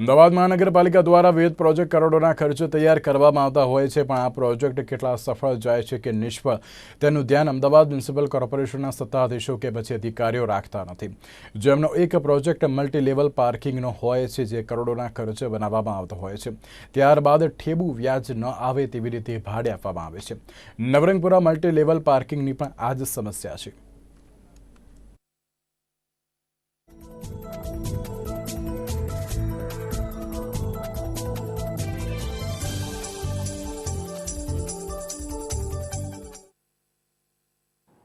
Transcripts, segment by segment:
અમદાવાદ મહાનગરપાલિકા દ્વારા વિવિધ પ્રોજેક્ટ કરોડોના ખર્ચે તૈયાર કરવામાં આવતા હોય છે, પણ આ પ્રોજેક્ટ કેટલા સફળ જાય છે કે નિષ્ફળ, તેનું ધ્યાન અમદાવાદ મ્યુનિસિપલ કોર્પોરેશનના સત્તાધીશો કે પછી અધિકારીઓ રાખતા નથી. જેમનો એક પ્રોજેક્ટ મલ્ટી લેવલ પાર્કિંગનો હોય છે, જે કરોડોના ખર્ચે બનાવવામાં આવતો હોય છે, ત્યારબાદ ઠેબુ વ્યાજ ન આવે તેવી રીતે ભાડે આપવામાં આવે છે. નવરંગપુરા મલ્ટી લેવલ પાર્કિંગની પણ આ જ સમસ્યા છે.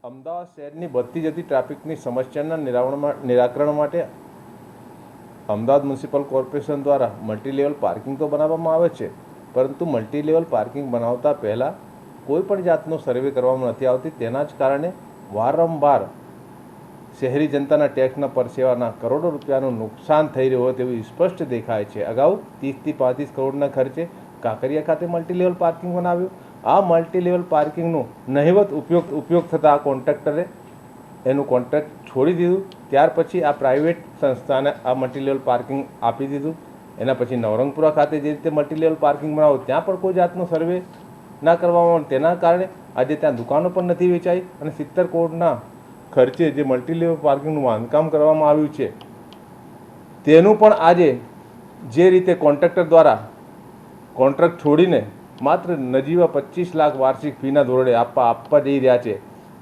અમદાવાદ શહેરની વધતી જતી ટ્રાફિકની સમસ્યાના નિરાવરણ નિરાકરણ માટે અમદાવાદ મ્યુનિસિપલ કોર્પોરેશન દ્વારા મલ્ટી લેવલ પાર્કિંગ તો બનાવવામાં આવે છે, પરંતુ મલ્ટી લેવલ પાર્કિંગ બનાવતા પહેલાં કોઈ પણ જાતનો સર્વે કરવામાં નથી આવતી. તેના જ કારણે વારંવાર શહેરી જનતાના ટેક્સના પરસેવાના કરોડો રૂપિયાનું નુકસાન થઈ રહ્યું હોય તેવું સ્પષ્ટ દેખાય છે. અગાઉ ત્રીસથી પાંત્રીસ કરોડના ખર્ચે કાંકરિયા ખાતે મલ્ટીલેવલ પાર્કિંગ બનાવ્યું. આ મલ્ટીલેવલ પાર્કિંગનો નહિવત ઉપયોગ ઉપયોગ થતાં આ કોન્ટ્રાક્ટરે એનું કોન્ટ્રાક્ટ છોડી દીધું. ત્યાર પછી આ પ્રાઇવેટ સંસ્થાને આ મલ્ટીલેવલ પાર્કિંગ આપી દીધું. એના પછી નવરંગપુરા ખાતે જે રીતે મલ્ટીલેવલ પાર્કિંગ બનાવો, ત્યાં પણ કોઈ જાતનો સર્વે ના કરવામાં તેના કારણે આજે ત્યાં દુકાનો પણ નથી વેચાઈ અને સિત્તેર કરોડના ખર્ચે જે મલ્ટીલેવલ પાર્કિંગનું બાંધકામ કરવામાં આવ્યું છે, તેનું પણ આજે જે રીતે કોન્ટ્રાક્ટર દ્વારા કોન્ટ્રાક્ટ છોડીને માત્ર નજીવા પચીસ લાખ વાર્ષિક ફીના ધોરણે આપવા આપવા જઈ રહ્યા છે,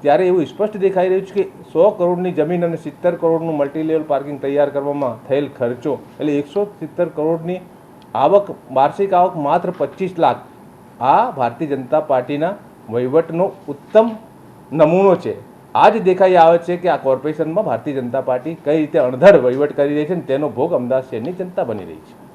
ત્યારે એવું સ્પષ્ટ દેખાઈ રહ્યું છે કે સો કરોડની જમીન અને સિત્તેર કરોડનું મલ્ટીલેવલ પાર્કિંગ તૈયાર કરવામાં થયેલ ખર્ચો, એટલે એકસો સિત્તેર કરોડની આવક, વાર્ષિક આવક માત્ર પચીસ લાખ, આ ભારતીય જનતા પાર્ટીના વહીવટનો ઉત્તમ નમૂનો છે. આ જ દેખાઈ આવે છે કે આ કોર્પોરેશનમાં ભારતીય જનતા પાર્ટી કઈ રીતે અણધડ વહીવટ કરી રહી છે અને તેનો ભોગ અમદાવાદ શહેરની જનતા બની રહી છે.